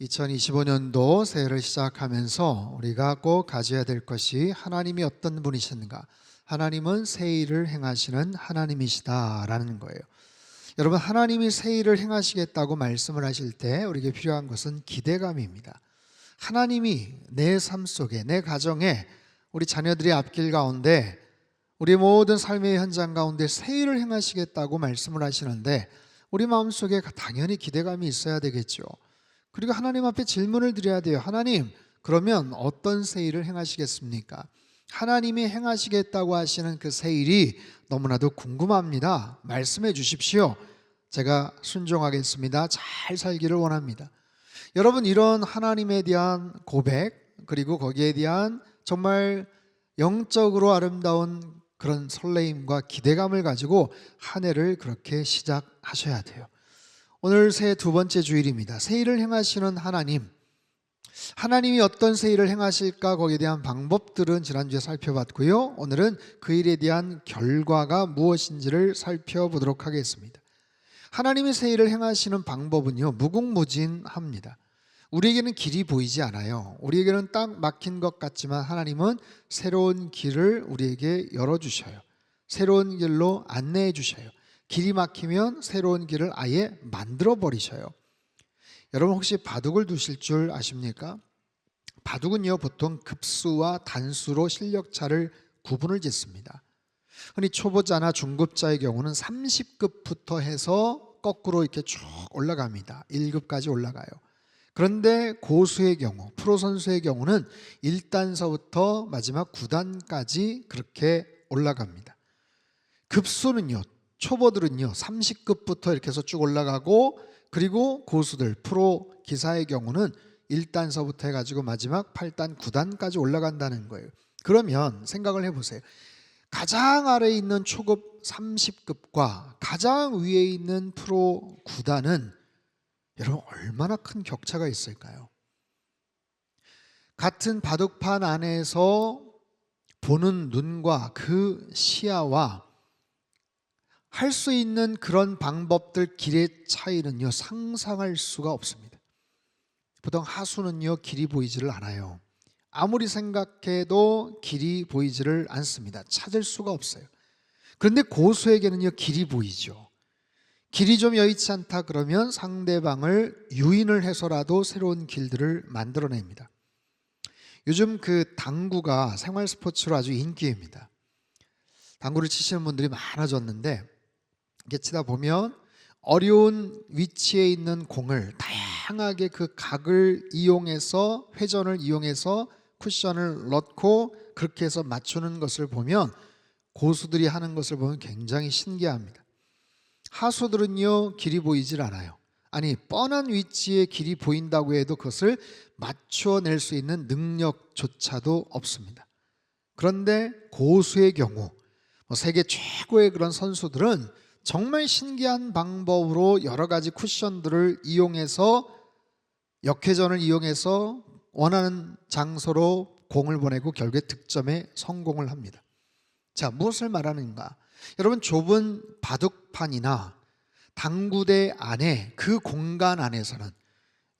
2025년도 새해를 시작하면서 우리가 꼭 가져야 될 것이 하나님이 어떤 분이신가? 하나님은 새 일을 행하시는 하나님이시다라는 거예요. 여러분 하나님이 새 일을 행하시겠다고 말씀을 하실 때 우리에게 필요한 것은 기대감입니다. 하나님이 내 삶 속에 내 가정에 우리 자녀들의 앞길 가운데 우리 모든 삶의 현장 가운데 새 일을 행하시겠다고 말씀을 하시는데 우리 마음속에 당연히 기대감이 있어야 되겠죠. 그리고 하나님 앞에 질문을 드려야 돼요. 하나님, 그러면 어떤 새 일을 행하시겠습니까? 하나님이 행하시겠다고 하시는 그새 일이 너무나도 궁금합니다. 말씀해 주십시오. 제가 순종하겠습니다. 잘 살기를 원합니다. 여러분, 이런 하나님에 대한 고백, 그리고 거기에 대한 정말 영적으로 아름다운 그런 설레임과 기대감을 가지고 한 해를 그렇게 시작하셔야 돼요. 오늘 새 두 번째 주일입니다. 새 일을 행하시는 하나님. 하나님이 어떤 새 일을 행하실까 거기에 대한 방법들은 지난주에 살펴봤고요. 오늘은 그 일에 대한 결과가 무엇인지를 살펴보도록 하겠습니다. 하나님이 새 일을 행하시는 방법은요. 무궁무진합니다. 우리에게는 길이 보이지 않아요. 우리에게는 딱 막힌 것 같지만 하나님은 새로운 길을 우리에게 열어주셔요. 새로운 길로 안내해 주셔요. 길이 막히면 새로운 길을 아예 만들어 버리셔요. 여러분 혹시 바둑을 두실 줄 아십니까? 바둑은요 보통 급수와 단수로 실력차를 구분을 짓습니다. 흔히 초보자나 중급자의 경우는 30급부터 해서 거꾸로 이렇게 쭉 올라갑니다. 1급까지 올라가요. 그런데 고수의 경우, 프로 선수의 경우는 1단서부터 마지막 9단까지 그렇게 올라갑니다. 급수는요, 초보들은요, 30급부터 이렇게 해서 쭉 올라가고, 그리고 고수들, 프로 기사의 경우는 1단서부터 해가지고 마지막 8단, 9단까지 올라간다는 거예요. 그러면 생각을 해보세요. 가장 아래에 있는 초급 30급과 가장 위에 있는 프로 9단은 여러분 얼마나 큰 격차가 있을까요? 같은 바둑판 안에서 보는 눈과 그 시야와 할 수 있는 그런 방법들 길의 차이는요 상상할 수가 없습니다. 보통 하수는요 길이 보이지를 않아요. 아무리 생각해도 길이 보이지를 않습니다. 찾을 수가 없어요. 그런데 고수에게는요 길이 보이죠. 길이 좀 여의치 않다 그러면 상대방을 유인을 해서라도 새로운 길들을 만들어냅니다. 요즘 그 당구가 생활 스포츠로 아주 인기입니다. 당구를 치시는 분들이 많아졌는데 이게 치다 보면 어려운 위치에 있는 공을 다양하게 그 각을 이용해서 회전을 이용해서 쿠션을 넣고 그렇게 해서 맞추는 것을 보면 고수들이 하는 것을 보면 굉장히 신기합니다. 하수들은요 길이 보이질 않아요. 아니 뻔한 위치에 길이 보인다고 해도 그것을 맞춰낼 수 있는 능력조차도 없습니다. 그런데 고수의 경우 뭐 세계 최고의 그런 선수들은 정말 신기한 방법으로 여러 가지 쿠션들을 이용해서 역회전을 이용해서 원하는 장소로 공을 보내고 결국에 득점에 성공을 합니다. 자, 무엇을 말하는가? 여러분 좁은 바둑판이나 당구대 안에 그 공간 안에서는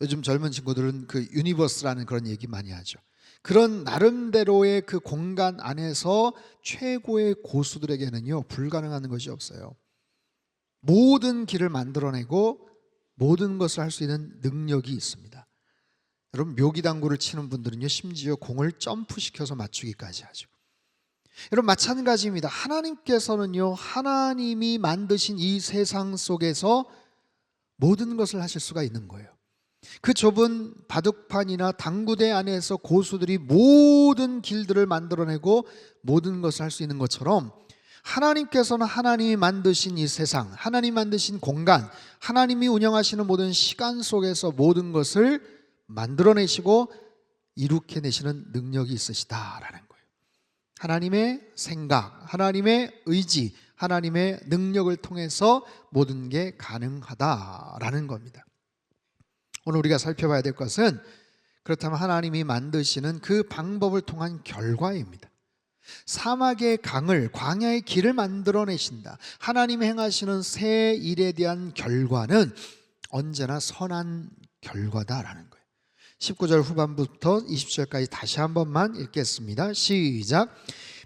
요즘 젊은 친구들은 그 유니버스라는 그런 얘기 많이 하죠. 그런 나름대로의 그 공간 안에서 최고의 고수들에게는요 불가능한 것이 없어요. 모든 길을 만들어내고 모든 것을 할 수 있는 능력이 있습니다. 여러분 묘기 당구를 치는 분들은요 심지어 공을 점프시켜서 맞추기까지 하죠. 여러분 마찬가지입니다. 하나님께서는요 하나님이 만드신 이 세상 속에서 모든 것을 하실 수가 있는 거예요. 그 좁은 바둑판이나 당구대 안에서 고수들이 모든 길들을 만들어내고 모든 것을 할 수 있는 것처럼 하나님께서는 하나님이 만드신 이 세상, 하나님 만드신 공간, 하나님이 운영하시는 모든 시간 속에서 모든 것을 만들어내시고 이룩해내시는 능력이 있으시다라는 거예요. 하나님의 생각, 하나님의 의지, 하나님의 능력을 통해서 모든 게 가능하다라는 겁니다. 오늘 우리가 살펴봐야 될 것은 그렇다면 하나님이 만드시는 그 방법을 통한 결과입니다. 사막의 강을 광야의 길을 만들어내신다. 하나님 행하시는 새 일에 대한 결과는 언제나 선한 결과다라는 거예요. 19절 후반부터 20절까지 다시 한 번만 읽겠습니다. 시작.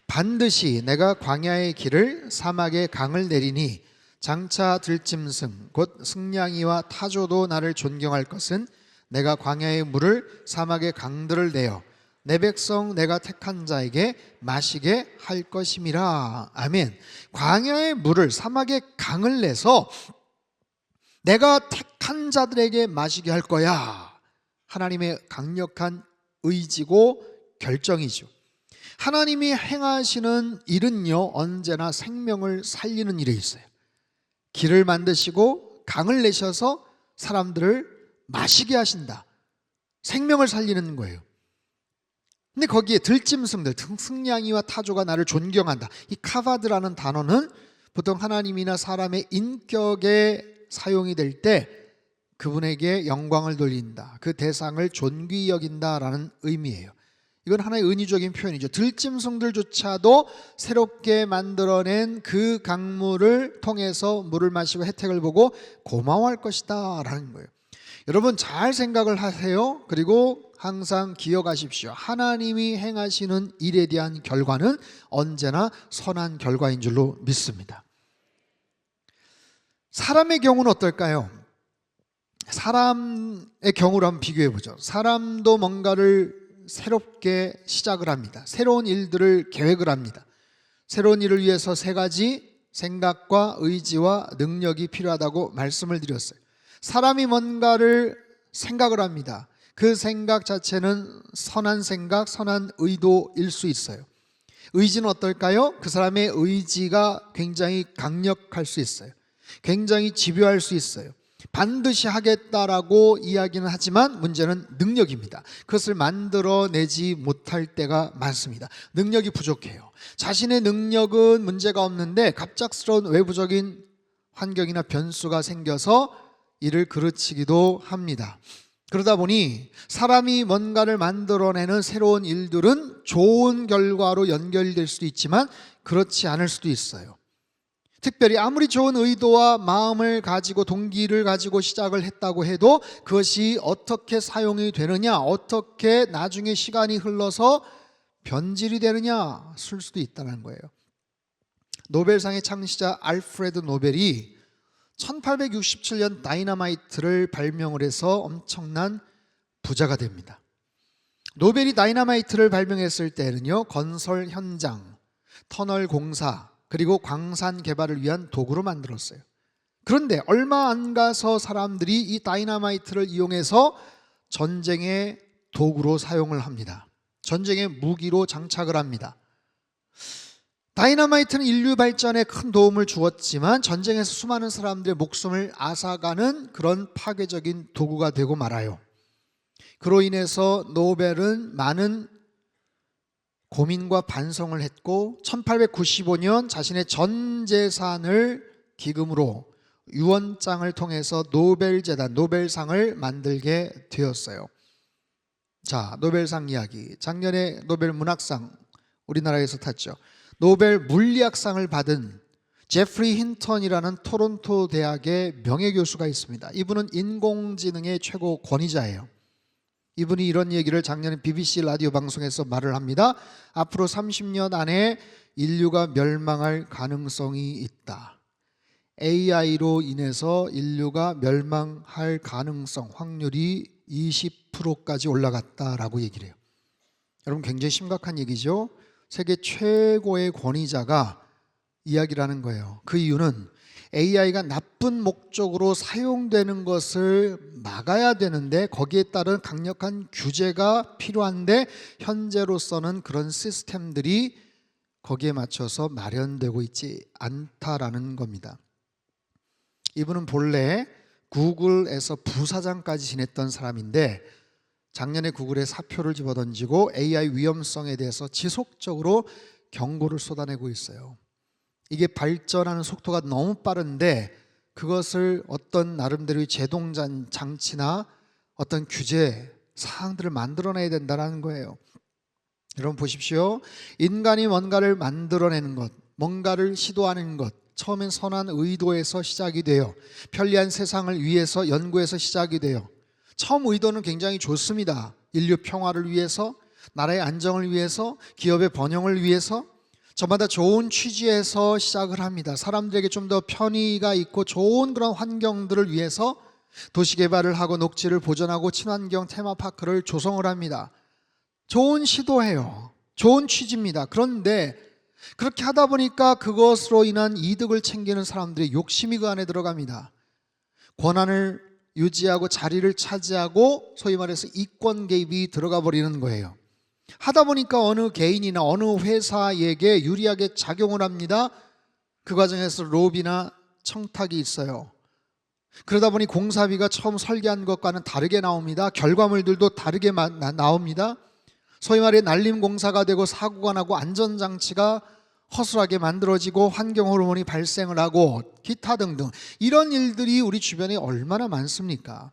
반드시 내가 광야의 길을 사막의 강을 내리니 장차 들짐승 곧 승냥이와 타조도 나를 존경할 것은 내가 광야의 물을 사막의 강들을 내어 내 백성 내가 택한 자에게 마시게 할 것임이라. 아멘. 광야의 물을 사막의 강을 내서 내가 택한 자들에게 마시게 할 거야. 하나님의 강력한 의지고 결정이죠. 하나님이 행하시는 일은요, 언제나 생명을 살리는 일에 있어요. 길을 만드시고 강을 내셔서 사람들을 마시게 하신다. 생명을 살리는 거예요. 근데 거기에 들짐승들, 승냥이와 타조가 나를 존경한다. 이 카바드라는 단어는 보통 하나님이나 사람의 인격에 사용이 될 때 그분에게 영광을 돌린다. 그 대상을 존귀 여긴다라는 의미예요. 이건 하나의 은유적인 표현이죠. 들짐승들조차도 새롭게 만들어낸 그 강물을 통해서 물을 마시고 혜택을 보고 고마워할 것이다 라는 거예요. 여러분 잘 생각을 하세요. 그리고 항상 기억하십시오. 하나님이 행하시는 일에 대한 결과는 언제나 선한 결과인 줄로 믿습니다. 사람의 경우는 어떨까요? 사람의 경우를 한번 비교해 보죠. 사람도 뭔가를 새롭게 시작을 합니다. 새로운 일들을 계획을 합니다. 새로운 일을 위해서 세 가지 생각과 의지와 능력이 필요하다고 말씀을 드렸어요. 사람이 뭔가를 생각을 합니다. 그 생각 자체는 선한 생각, 선한 의도일 수 있어요. 의지는 어떨까요? 그 사람의 의지가 굉장히 강력할 수 있어요. 굉장히 집요할 수 있어요. 반드시 하겠다라고 이야기는 하지만 문제는 능력입니다. 그것을 만들어내지 못할 때가 많습니다. 능력이 부족해요. 자신의 능력은 문제가 없는데 갑작스러운 외부적인 환경이나 변수가 생겨서 이를 그르치기도 합니다. 그러다 보니 사람이 뭔가를 만들어내는 새로운 일들은 좋은 결과로 연결될 수도 있지만 그렇지 않을 수도 있어요. 특별히 아무리 좋은 의도와 마음을 가지고 동기를 가지고 시작을 했다고 해도 그것이 어떻게 사용이 되느냐, 어떻게 나중에 시간이 흘러서 변질이 되느냐 쓸 수도 있다는 거예요. 노벨상의 창시자 알프레드 노벨이 1867년 다이너마이트를 발명을 해서 엄청난 부자가 됩니다. 노벨이 다이너마이트를 발명했을 때는요, 건설 현장, 터널 공사, 그리고 광산 개발을 위한 도구로 만들었어요. 그런데 얼마 안 가서 사람들이 이 다이나마이트를 이용해서 전쟁의 도구로 사용을 합니다. 전쟁의 무기로 장착을 합니다. 다이나마이트는 인류 발전에 큰 도움을 주었지만 전쟁에서 수많은 사람들의 목숨을 앗아가는 그런 파괴적인 도구가 되고 말아요. 그로 인해서 노벨은 많은 고민과 반성을 했고 1895년 자신의 전 재산을 기금으로 유언장을 통해서 노벨 재단 노벨상을 만들게 되었어요. 자, 노벨상 이야기. 작년에 노벨 문학상 우리나라에서 탔죠. 노벨 물리학상을 받은 제프리 힌턴이라는 토론토 대학의 명예 교수가 있습니다. 이분은 인공지능의 최고 권위자예요. 이분이 이런 얘기를 작년에 BBC 라디오 방송에서 말을 합니다. 앞으로 30년 안에 인류가 멸망할 가능성이 있다. AI로 인해서 인류가 멸망할 가능성 확률이 20%까지 올라갔다라고 얘기를 해요. 여러분 굉장히 심각한 얘기죠. 세계 최고의 권위자가 이야기를 하는 거예요. 그 이유는 AI가 나쁜 목적으로 사용되는 것을 막아야 되는데 거기에 따른 강력한 규제가 필요한데 현재로서는 그런 시스템들이 거기에 맞춰서 마련되고 있지 않다라는 겁니다. 이분은 본래 구글에서 부사장까지 지냈던 사람인데 작년에 구글에 사표를 집어던지고 AI 위험성에 대해서 지속적으로 경고를 쏟아내고 있어요. 이게 발전하는 속도가 너무 빠른데 그것을 어떤 나름대로의 제동 장치나 어떤 규제 사항들을 만들어내야 된다는 거예요. 여러분 보십시오. 인간이 뭔가를 만들어내는 것, 뭔가를 시도하는 것, 처음엔 선한 의도에서 시작이 돼요. 편리한 세상을 위해서 연구해서 시작이 돼요. 처음 의도는 굉장히 좋습니다. 인류 평화를 위해서, 나라의 안정을 위해서, 기업의 번영을 위해서 저마다 좋은 취지에서 시작을 합니다. 사람들에게 좀 더 편의가 있고 좋은 그런 환경들을 위해서 도시 개발을 하고 녹지를 보존하고 친환경 테마파크를 조성을 합니다. 좋은 시도예요. 좋은 취지입니다. 그런데 그렇게 하다 보니까 그것으로 인한 이득을 챙기는 사람들의 욕심이 그 안에 들어갑니다. 권한을 유지하고 자리를 차지하고 소위 말해서 이권 개입이 들어가 버리는 거예요. 하다 보니까 어느 개인이나 어느 회사에게 유리하게 작용을 합니다. 그 과정에서 로비나 청탁이 있어요. 그러다 보니 공사비가 처음 설계한 것과는 다르게 나옵니다. 결과물들도 다르게 나옵니다. 소위 말해 날림 공사가 되고 사고가 나고 안전장치가 허술하게 만들어지고 환경 호르몬이 발생을 하고 기타 등등 이런 일들이 우리 주변에 얼마나 많습니까?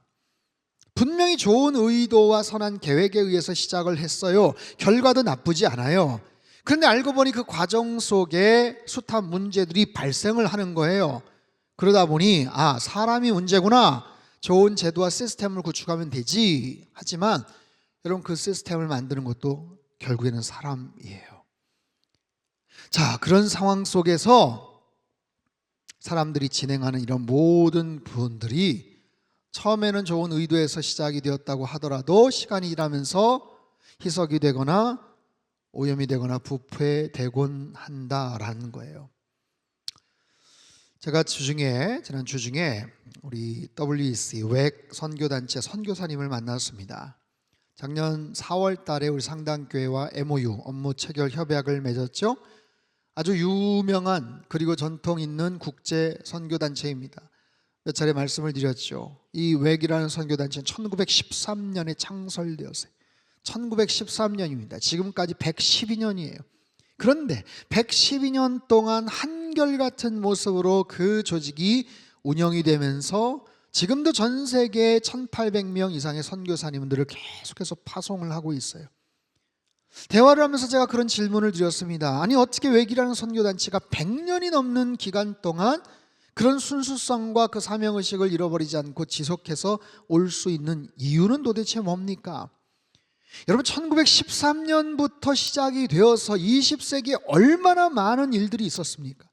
분명히 좋은 의도와 선한 계획에 의해서 시작을 했어요. 결과도 나쁘지 않아요. 그런데 알고 보니 그 과정 속에 숱한 문제들이 발생을 하는 거예요. 그러다 보니 아 사람이 문제구나. 좋은 제도와 시스템을 구축하면 되지. 하지만 여러분 그 시스템을 만드는 것도 결국에는 사람이에요. 자 그런 상황 속에서 사람들이 진행하는 이런 모든 부분들이 처음에는 좋은 의도에서 시작이 되었다고 하더라도 시간이 지나면서 희석이 되거나 오염이 되거나 부패되곤 한다라는 거예요. 제가 주중에 지난 주중에 우리 WEC 외 선교단체 선교사님을 만났습니다. 작년 4월 달에 우리 상당교회와 MOU 업무 체결 협약을 맺었죠. 아주 유명한 그리고 전통 있는 국제 선교단체입니다. 몇 차례 말씀을 드렸죠. 이 웩이라는 선교단체는 1913년에 창설되었어요. 1913년입니다. 지금까지 112년이에요. 그런데 112년 동안 한결같은 모습으로 그 조직이 운영이 되면서 지금도 전 세계 1800명 이상의 선교사님들을 계속해서 파송을 하고 있어요. 대화를 하면서 제가 그런 질문을 드렸습니다. 아니 어떻게 외기라는 선교단체가 100년이 넘는 기간 동안 그런 순수성과 그 사명의식을 잃어버리지 않고 지속해서 올 수 있는 이유는 도대체 뭡니까? 여러분 1913년부터 시작이 되어서 20세기에 얼마나 많은 일들이 있었습니까?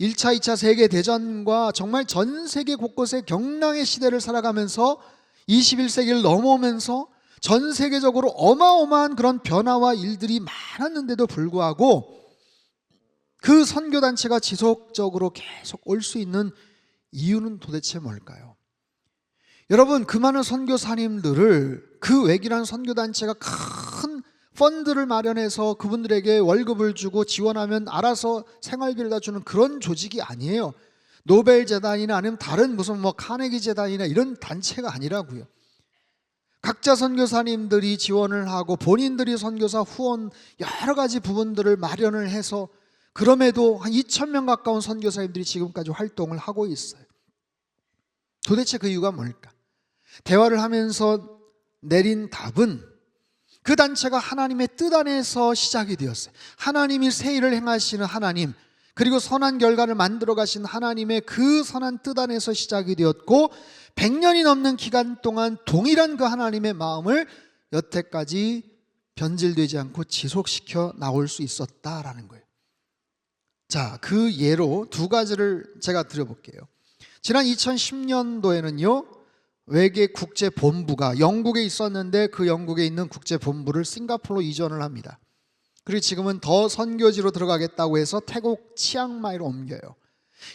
1차, 2차 세계 대전과 정말 전 세계 곳곳에 경랑의 시대를 살아가면서 21세기를 넘어오면서 전 세계적으로 어마어마한 그런 변화와 일들이 많았는데도 불구하고 그 선교 단체가 지속적으로 계속 올 수 있는 이유는 도대체 뭘까요? 여러분 그 많은 선교사님들을 그 외기란 선교 단체가 큰 펀드를 마련해서 그분들에게 월급을 주고 지원하면 알아서 생활비를 다 주는 그런 조직이 아니에요. 노벨 재단이나 아니면 다른 무슨 뭐 카네기 재단이나 이런 단체가 아니라고요. 각자 선교사님들이 지원을 하고 본인들이 선교사 후원 여러 가지 부분들을 마련을 해서 그럼에도 한 2천 명 가까운 선교사님들이 지금까지 활동을 하고 있어요. 도대체 그 이유가 뭘까? 대화를 하면서 내린 답은 그 단체가 하나님의 뜻 안에서 시작이 되었어요. 하나님이 새 일을 행하시는 하나님, 그리고 선한 결과를 만들어 가신 하나님의 그 선한 뜻 안에서 시작이 되었고 100년이 넘는 기간 동안 동일한 그 하나님의 마음을 여태까지 변질되지 않고 지속시켜 나올 수 있었다라는 거예요. 자, 그 예로 두 가지를 제가 드려볼게요. 지난 2010년도에는요, 외계 국제 본부가 영국에 있었는데 그 영국에 있는 국제 본부를 싱가포르로 이전을 합니다. 그리고 지금은 더 선교지로 들어가겠다고 해서 태국 치앙마이로 옮겨요.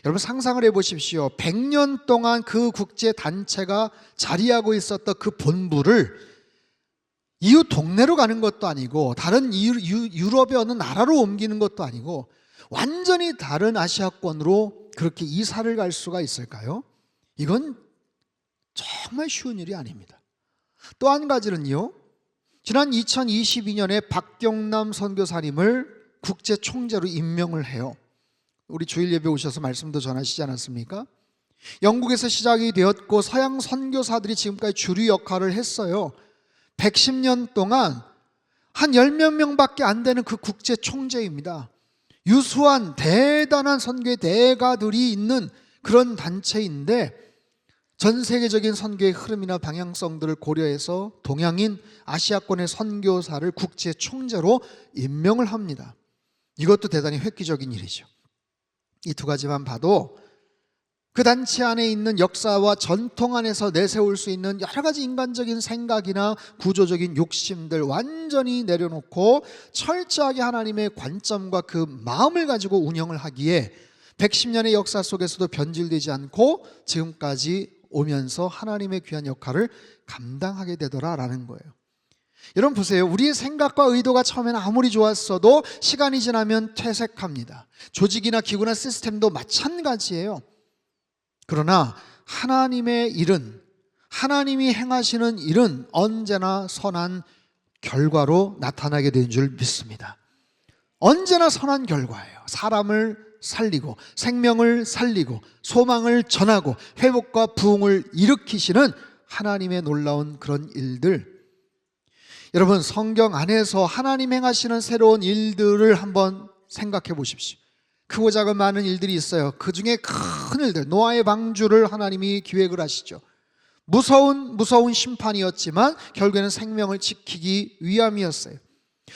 여러분 상상을 해보십시오. 100년 동안 그 국제 단체가 자리하고 있었던 그 본부를 이웃 동네로 가는 것도 아니고 다른 유럽의 어느 나라로 옮기는 것도 아니고 완전히 다른 아시아권으로 그렇게 이사를 갈 수가 있을까요? 이건 정말 쉬운 일이 아닙니다. 또 한 가지는요. 지난 2022년에 박경남 선교사님을 국제 총재로 임명을 해요. 우리 주일 예배 오셔서 말씀도 전하시지 않았습니까? 영국에서 시작이 되었고 서양 선교사들이 지금까지 주류 역할을 했어요. 110년 동안 한 10몇 명밖에 안 되는 그 국제 총재입니다. 유수한 대단한 선교의 대가들이 있는 그런 단체인데 전 세계적인 선교의 흐름이나 방향성들을 고려해서 동양인 아시아권의 선교사를 국제 총재로 임명을 합니다. 이것도 대단히 획기적인 일이죠. 이 두 가지만 봐도 그 단체 안에 있는 역사와 전통 안에서 내세울 수 있는 여러 가지 인간적인 생각이나 구조적인 욕심들 완전히 내려놓고 철저하게 하나님의 관점과 그 마음을 가지고 운영을 하기에 110년의 역사 속에서도 변질되지 않고 지금까지 오면서 하나님의 귀한 역할을 감당하게 되더라라는 거예요. 여러분 보세요. 우리의 생각과 의도가 처음에는 아무리 좋았어도 시간이 지나면 퇴색합니다. 조직이나 기구나 시스템도 마찬가지예요. 그러나 하나님의 일은 하나님이 행하시는 일은 언제나 선한 결과로 나타나게 되는 줄 믿습니다. 언제나 선한 결과예요. 사람을 살리고 생명을 살리고 소망을 전하고 회복과 부흥을 일으키시는 하나님의 놀라운 그런 일들 여러분 성경 안에서 하나님 행하시는 새로운 일들을 한번 생각해 보십시오. 크고 작은 많은 일들이 있어요. 그 중에 큰 일들, 노아의 방주를 하나님이 기획을 하시죠. 무서운 무서운 심판이었지만 결국에는 생명을 지키기 위함이었어요.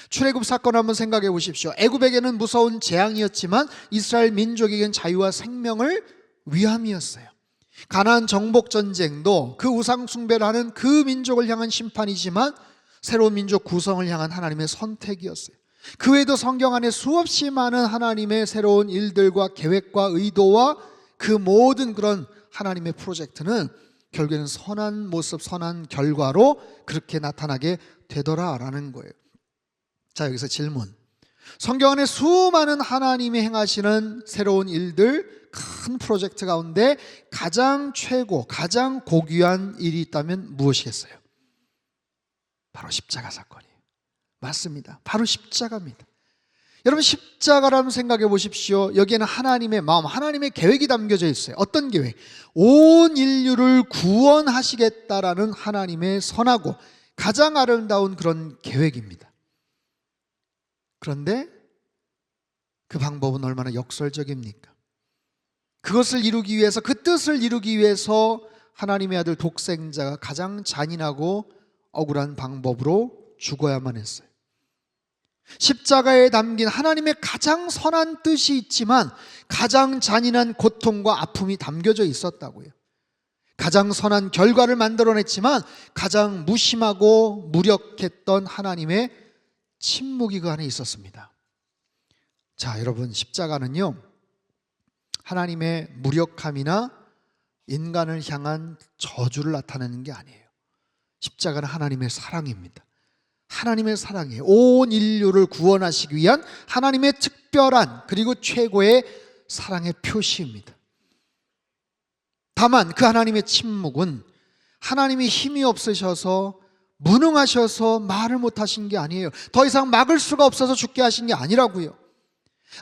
출애굽 사건 한번 생각해 보십시오. 애굽에게는 무서운 재앙이었지만 이스라엘 민족에게는 자유와 생명을 위함이었어요. 가나안 정복 전쟁도 그 우상 숭배를 하는 그 민족을 향한 심판이지만 새로운 민족 구성을 향한 하나님의 선택이었어요. 그 외에도 성경 안에 수없이 많은 하나님의 새로운 일들과 계획과 의도와 그 모든 그런 하나님의 프로젝트는 결국에는 선한 모습, 선한 결과로 그렇게 나타나게 되더라라는 거예요. 자, 여기서 질문. 성경 안에 수많은 하나님이 행하시는 새로운 일들, 큰 프로젝트 가운데 가장 최고, 가장 고귀한 일이 있다면 무엇이겠어요? 바로 십자가 사건이에요. 맞습니다. 바로 십자가입니다. 여러분 십자가라면 생각해 보십시오. 여기에는 하나님의 마음, 하나님의 계획이 담겨져 있어요. 어떤 계획? 온 인류를 구원하시겠다라는 하나님의 선하고 가장 아름다운 그런 계획입니다. 그런데 그 방법은 얼마나 역설적입니까? 그것을 이루기 위해서 그 뜻을 이루기 위해서 하나님의 아들 독생자가 가장 잔인하고 억울한 방법으로 죽어야만 했어요. 십자가에 담긴 하나님의 가장 선한 뜻이 있지만 가장 잔인한 고통과 아픔이 담겨져 있었다고요. 가장 선한 결과를 만들어냈지만 가장 무심하고 무력했던 하나님의 침묵이 그 안에 있었습니다. 자, 여러분, 십자가는요, 하나님의 무력함이나 인간을 향한 저주를 나타내는 게 아니에요. 십자가는 하나님의 사랑입니다. 하나님의 사랑이에요. 온 인류를 구원하시기 위한 하나님의 특별한 그리고 최고의 사랑의 표시입니다. 다만 그 하나님의 침묵은 하나님이 힘이 없으셔서 무능하셔서 말을 못 하신 게 아니에요. 더 이상 막을 수가 없어서 죽게 하신 게 아니라고요.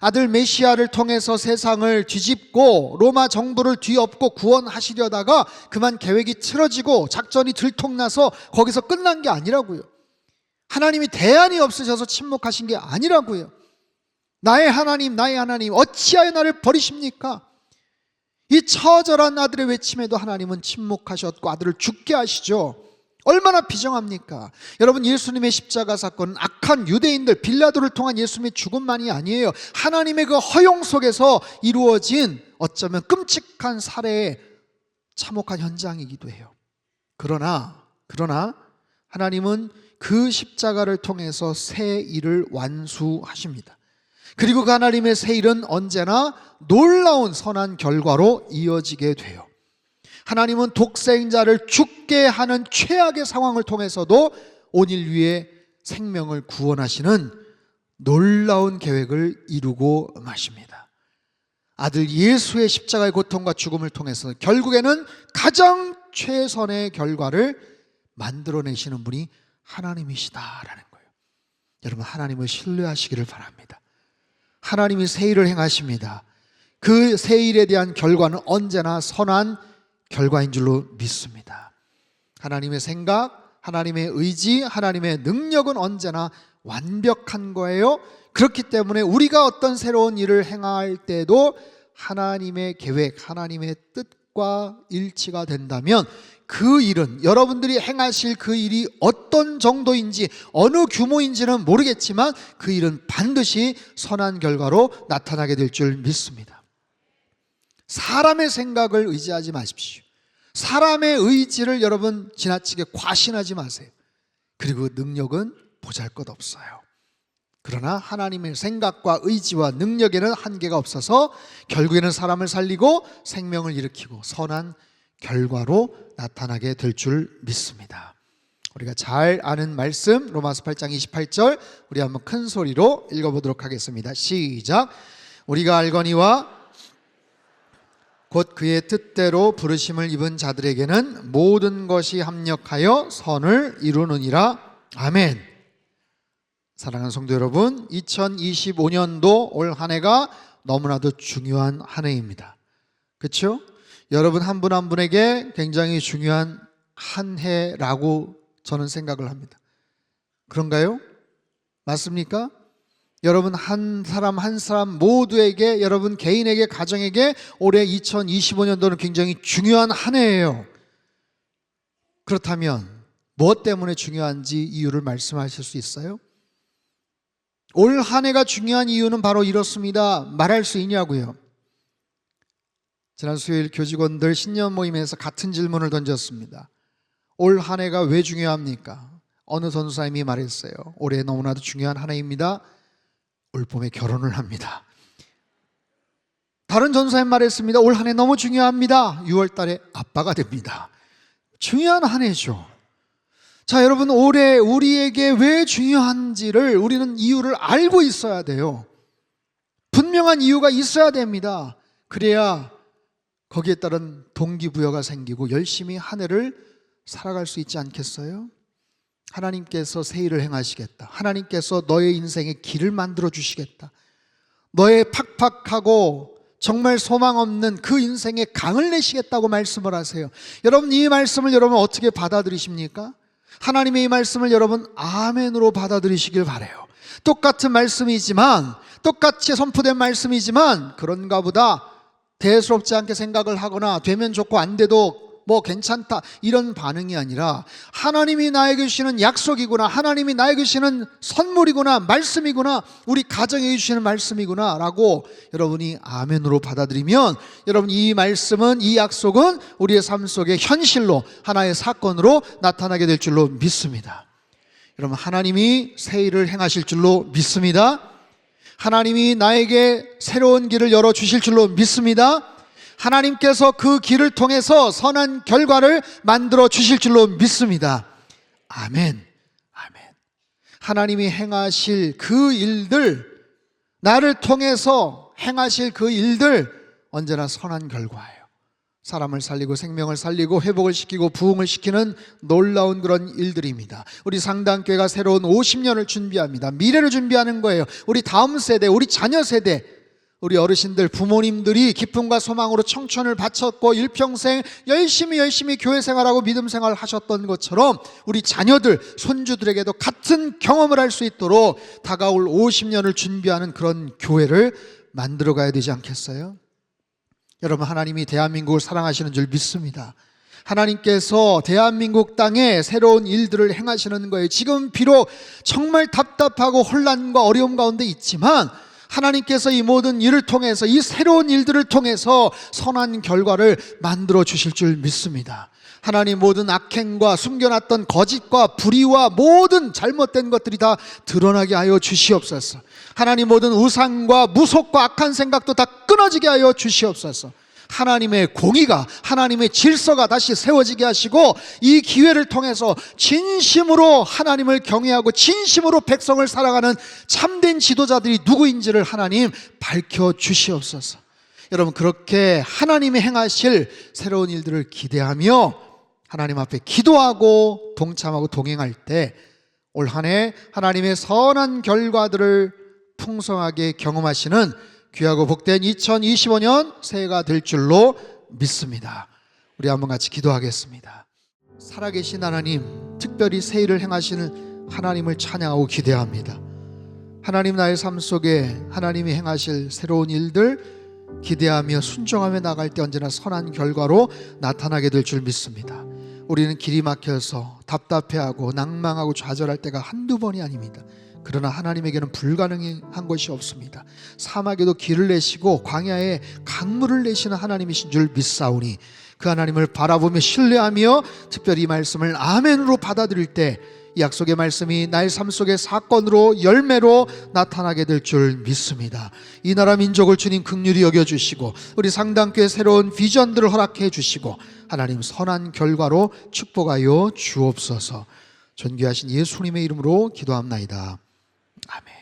아들 메시아를 통해서 세상을 뒤집고 로마 정부를 뒤엎고 구원하시려다가 그만 계획이 틀어지고 작전이 들통나서 거기서 끝난 게 아니라고요. 하나님이 대안이 없으셔서 침묵하신 게 아니라고요. 나의 하나님, 나의 하나님, 어찌하여 나를 버리십니까? 이 처절한 아들의 외침에도 하나님은 침묵하셨고 아들을 죽게 하시죠. 얼마나 비정합니까? 여러분 예수님의 십자가 사건은 악한 유대인들 빌라도를 통한 예수님의 죽음만이 아니에요. 하나님의 그 허용 속에서 이루어진 어쩌면 끔찍한 살해의 참혹한 현장이기도 해요. 그러나 그러나 하나님은 그 십자가를 통해서 새 일을 완수하십니다. 그리고 그 하나님의 새 일은 언제나 놀라운 선한 결과로 이어지게 돼요. 하나님은 독생자를 죽게 하는 최악의 상황을 통해서도 온 인류의 생명을 구원하시는 놀라운 계획을 이루고 마십니다. 아들 예수의 십자가의 고통과 죽음을 통해서 결국에는 가장 최선의 결과를 만들어내시는 분이 하나님이시다라는 거예요. 여러분 하나님을 신뢰하시기를 바랍니다. 하나님이 새 일을 행하십니다. 그새 일에 대한 결과는 언제나 선한 결과인 줄로 믿습니다. 하나님의 생각, 하나님의 의지, 하나님의 능력은 언제나 완벽한 거예요. 그렇기 때문에 우리가 어떤 새로운 일을 행할 때도 하나님의 계획, 하나님의 뜻 뜻과 일치가 된다면 그 일은 여러분들이 행하실 그 일이 어떤 정도인지 어느 규모인지는 모르겠지만 그 일은 반드시 선한 결과로 나타나게 될 줄 믿습니다. 사람의 생각을 의지하지 마십시오. 사람의 의지를 여러분 지나치게 과신하지 마세요. 그리고 능력은 보잘 것 없어요. 그러나 하나님의 생각과 의지와 능력에는 한계가 없어서 결국에는 사람을 살리고 생명을 일으키고 선한 결과로 나타나게 될 줄 믿습니다. 우리가 잘 아는 말씀 로마서 8장 28절 우리 한번 큰 소리로 읽어보도록 하겠습니다. 시작. 우리가 알거니와 곧 그의 뜻대로 부르심을 입은 자들에게는 모든 것이 합력하여 선을 이루느니라. 아멘. 사랑하는 성도 여러분, 2025년도 올 한 해가 너무나도 중요한 한 해입니다. 그렇죠? 여러분 한 분한 분에게 굉장히 중요한 한 해라고 저는 생각을 합니다. 그런가요? 맞습니까? 여러분 한 사람 한 사람 모두에게 여러분 개인에게 가정에게 올해 2025년도는 굉장히 중요한 한 해예요. 그렇다면 무엇 때문에 중요한지 이유를 말씀하실 수 있어요? 올 한 해가 중요한 이유는 바로 이렇습니다. 말할 수 있냐고요. 지난 수요일 교직원들 신년 모임에서 같은 질문을 던졌습니다. 올 한 해가 왜 중요합니까? 어느 전사님이 말했어요. 올해 너무나도 중요한 한 해입니다. 올 봄에 결혼을 합니다. 다른 전사님 말했습니다. 올 한 해 너무 중요합니다. 6월 달에 아빠가 됩니다. 중요한 한 해죠. 자, 여러분, 올해 우리에게 왜 중요한지를 우리는 이유를 알고 있어야 돼요. 분명한 이유가 있어야 됩니다. 그래야 거기에 따른 동기부여가 생기고 열심히 한 해를 살아갈 수 있지 않겠어요? 하나님께서 새 일을 행하시겠다. 하나님께서 너의 인생의 길을 만들어 주시겠다. 너의 팍팍하고 정말 소망 없는 그 인생에 강을 내시겠다고 말씀을 하세요. 여러분 이 말씀을 여러분 어떻게 받아들이십니까? 하나님의 이 말씀을 여러분 아멘으로 받아들이시길 바래요. 똑같은 말씀이지만 똑같이 선포된 말씀이지만 그런가 보다 대수롭지 않게 생각을 하거나 되면 좋고 안 돼도 뭐 괜찮다 이런 반응이 아니라 하나님이 나에게 주시는 약속이구나 하나님이 나에게 주시는 선물이구나 말씀이구나 우리 가정에 주시는 말씀이구나라고 여러분이 아멘으로 받아들이면 여러분 이 말씀은 이 약속은 우리의 삶 속에 현실로 하나의 사건으로 나타나게 될 줄로 믿습니다. 여러분 하나님이 새 일을 행하실 줄로 믿습니다. 하나님이 나에게 새로운 길을 열어 주실 줄로 믿습니다. 하나님께서 그 길을 통해서 선한 결과를 만들어 주실 줄로 믿습니다. 아멘. 아멘. 하나님이 행하실 그 일들, 나를 통해서 행하실 그 일들, 언제나 선한 결과예요. 사람을 살리고 생명을 살리고 회복을 시키고 부흥을 시키는 놀라운 그런 일들입니다. 우리 상당교회가 새로운 50년을 준비합니다. 미래를 준비하는 거예요. 우리 다음 세대, 우리 자녀 세대, 우리 어르신들, 부모님들이 기쁨과 소망으로 청춘을 바쳤고 일평생 열심히 열심히 교회 생활하고 믿음 생활을 하셨던 것처럼 우리 자녀들, 손주들에게도 같은 경험을 할 수 있도록 다가올 50년을 준비하는 그런 교회를 만들어 가야 되지 않겠어요? 여러분, 하나님이 대한민국을 사랑하시는 줄 믿습니다. 하나님께서 대한민국 땅에 새로운 일들을 행하시는 거예요. 지금 비록 정말 답답하고 혼란과 어려움 가운데 있지만 하나님께서 이 모든 일을 통해서 이 새로운 일들을 통해서 선한 결과를 만들어 주실 줄 믿습니다. 하나님 모든 악행과 숨겨놨던 거짓과 불의와 모든 잘못된 것들이 다 드러나게 하여 주시옵소서. 하나님 모든 우상과 무속과 악한 생각도 다 끊어지게 하여 주시옵소서. 하나님의 공의가 하나님의 질서가 다시 세워지게 하시고 이 기회를 통해서 진심으로 하나님을 경외하고 진심으로 백성을 살아가는 참된 지도자들이 누구인지를 하나님 밝혀 주시옵소서. 여러분 그렇게 하나님이 행하실 새로운 일들을 기대하며 하나님 앞에 기도하고 동참하고 동행할 때 올 한 해 하나님의 선한 결과들을 풍성하게 경험하시는 귀하고 복된 2025년 새해가 될 줄로 믿습니다. 우리 한번 같이 기도하겠습니다. 살아계신 하나님, 특별히 새해를 행하시는 하나님을 찬양하고 기대합니다. 하나님 나의 삶 속에 하나님이 행하실 새로운 일들 기대하며 순종하며 나갈 때 언제나 선한 결과로 나타나게 될 줄 믿습니다. 우리는 길이 막혀서 답답해하고 낭망하고 좌절할 때가 한두 번이 아닙니다. 그러나 하나님에게는 불가능한 것이 없습니다. 사막에도 길을 내시고 광야에 강물을 내시는 하나님이신 줄 믿사오니 그 하나님을 바라보며 신뢰하며 특별히 이 말씀을 아멘으로 받아들일 때이 약속의 말씀이 나의 삶 속의 사건으로 열매로 나타나게 될 줄 믿습니다. 이 나라 민족을 주님 극률이 여겨 주시고 우리 상당교회 새로운 비전들을 허락해 주시고 하나님 선한 결과로 축복하여 주옵소서. 존귀하신 예수님의 이름으로 기도합나이다. 아멘.